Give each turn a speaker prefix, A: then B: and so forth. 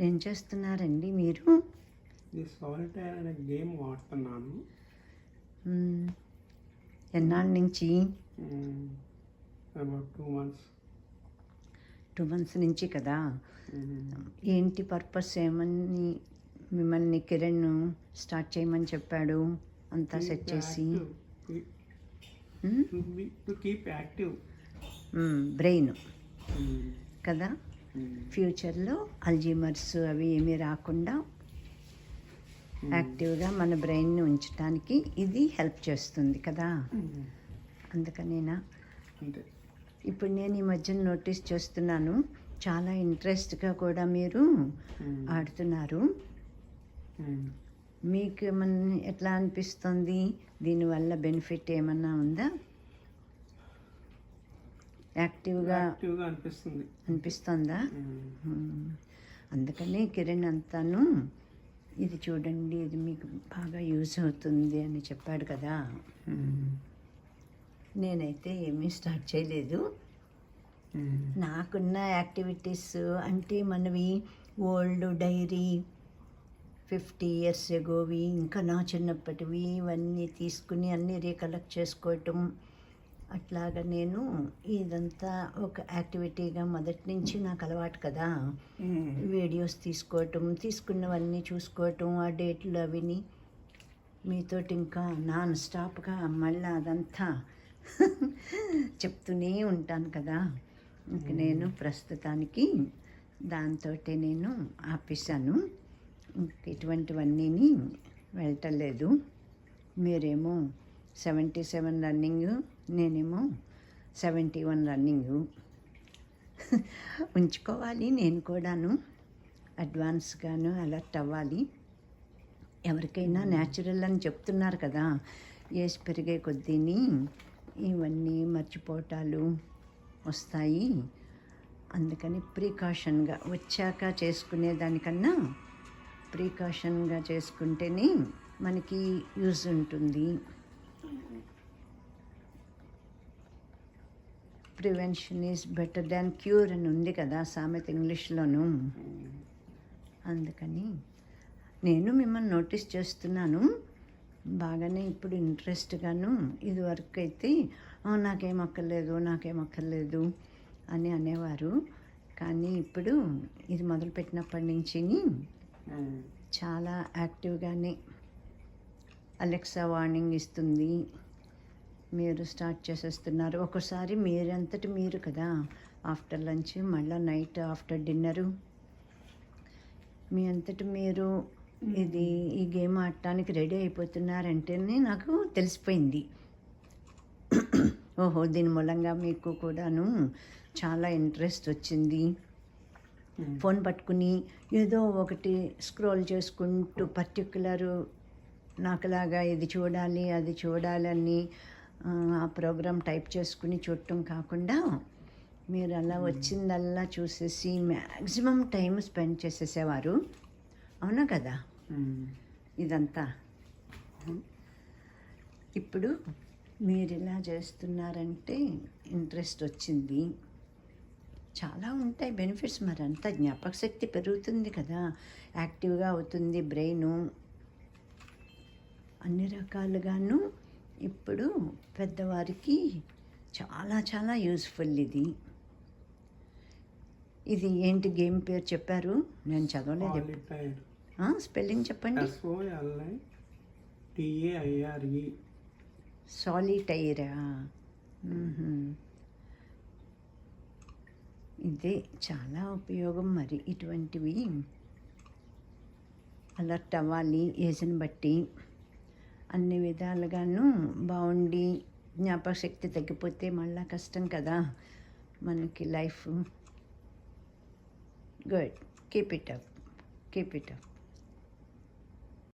A: ఏం చేస్తున్నారండి మీరు?
B: సాలిటైర్ అనే గేమ్ వాడుతున్నాను.
A: మ్మ్. ఎన్నాళ్ళ నుంచి?
B: Two months.
A: టూ మంత్స్ నుంచి కదా? ఏంటి పర్పస్ ఏమని మిమ్మల్ని కిరణ్ స్టార్ట్ చేయమని చెప్పాడు? అంతా సెట్ చేసి.
B: To keep active.
A: బ్రెయిన్. కదా? ఫ్యూచర్లో అల్జీమర్స్ అవి ఏమీ రాకుండా యాక్టివ్గా మన బ్రెయిన్ని ఉంచడానికి ఇది హెల్ప్ చేస్తుంది కదా. అందుకనేనా? ఇప్పుడు నేను ఈ మధ్యన నోటీస్ చేస్తున్నాను. చాలా ఇంట్రెస్ట్గా కూడా మీరు ఆడుతున్నారు. మీకు ఏమన్నా ఎట్లా అనిపిస్తుంది? దీనివల్ల బెనిఫిట్ ఏమన్నా ఉందా? యాక్టివ్గా
B: యాక్టివ్గా అనిపిస్తుంది.
A: అనిపిస్తుందా. అందుకనే కిరణ్ అంతాను ఇది చూడండి ఇది మీకు బాగా యూజ్ అవుతుంది అని చెప్పాడు కదా. నేనైతే ఏమీ స్టార్ట్ చేయలేదు. నాకున్న యాక్టివిటీస్ అంటే మనవి ఓల్డ్ డైరీ ఫిఫ్టీ ఇయర్స్ ఎగోవి ఇంకా నా చిన్నప్పటివి ఇవన్నీ తీసుకుని అన్నీ రీకలెక్ట్ చేసుకోవటం అట్లాగా నేను ఇదంతా ఒక యాక్టివిటీగా మొదటి నుంచి నాకు అలవాటు కదా. వీడియోస్ తీసుకోవటం తీసుకున్నవన్నీ చూసుకోవటం ఆ డేట్లు అవిని మీతోటి ఇంకా నాన్ స్టాప్గా మళ్ళీ అదంతా చెప్తూనే ఉంటాను కదా. ఇంక నేను ప్రస్తుతానికి దాంతో నేను ఆపేశాను. ఇంక ఇటువంటివన్నీ వెళ్ళటలేదు మీరేమో సెవెంటీ సెవెన్ రన్నింగ్ నేనేమో సెవెంటీ వన్ రన్నింగ్. ఉంచుకోవాలి నేను కూడాను. అడ్వాన్స్గాను అలర్ట్ అవ్వాలి. ఎవరికైనా న్యాచురల్ అని చెప్తున్నారు కదా ఏజ్ పెరిగే కొద్దీని ఇవన్నీ మర్చిపోవటాలు వస్తాయి. అందుకని ప్రికాషన్గా వచ్చాక చేసుకునే దానికన్నా ప్రికాషన్గా చేసుకుంటేనే మనకి యూజ్ ఉంటుంది. Prevention is better than cure అని ఉంది కదా సామెత ఇంగ్లీష్లోను. అందుకని నేను మిమ్మల్ని నోటీస్ చేస్తున్నాను. బాగానే ఇప్పుడు ఇంట్రెస్ట్గాను ఇది వరకు అయితే "ఆ, నాకేం అక్కర్లేదు నాకేం అక్కర్లేదు అని అనేవారు. కానీ ఇప్పుడు ఇది మొదలుపెట్టినప్పటి నుంచి చాలా యాక్టివ్గానే అలెక్సా వార్నింగ్ ఇస్తుంది. మీరు స్టార్ట్ చేసేస్తున్నారు. ఒకసారి మీరంతటి మీరు కదా. ఆఫ్టర్ లంచ్ మళ్ళీ నైట్ ఆఫ్టర్ డిన్నరు. మీ అంతటి మీరు ఇది ఈ గేమ్ ఆడటానికి రెడీ అయిపోతున్నారంటేనే నాకు తెలిసిపోయింది. ఓహో దీని మూలంగా మీకు కూడాను చాలా ఇంట్రెస్ట్ వచ్చింది. ఫోన్ పట్టుకుని ఏదో ఒకటి స్క్రోల్ చేసుకుంటూ పర్టికులర్ నాకులాగా ఇది చూడాలి అది చూడాలని ఆ, ప్రోగ్రామ్ టైప్ చేసుకుని చూడటం కాకుండా మీరు అలా వచ్చిందల్లా చూసేసి మ్యాక్సిమం టైం స్పెండ్ చేసేసేవారు. అవునా కదా? ఇదంతా. ఇప్పుడు మీరు ఇలా చేస్తున్నారంటే ఇంట్రెస్ట్ వచ్చింది. చాలా ఉంటాయి బెనిఫిట్స్. మరి అంతా జ్ఞాపక శక్తి పెరుగుతుంది కదా. యాక్టివ్గా అవుతుంది బ్రెయిన్. అన్ని రకాలుగాను ఇప్పుడు పెద్దవారికి చాలా చాలా యూస్ఫుల్ ఇది ఇది ఏంటి గేమ్ పేరు చెప్పారు నేను చదవలేదు స్పెల్లింగ్ చెప్పండి సాలిటైరా. ఇదే చాలా ఉపయోగం మరి ఇటువంటివి అలర్ట్ అవ్వాలి ఏజ్ని బట్టి అన్ని విధాలుగాను బాగుండి జ్ఞాపకశక్తి తగ్గిపోతే మళ్ళా కష్టం కదా. మనకి life. Good. Keep it up. Keep it up.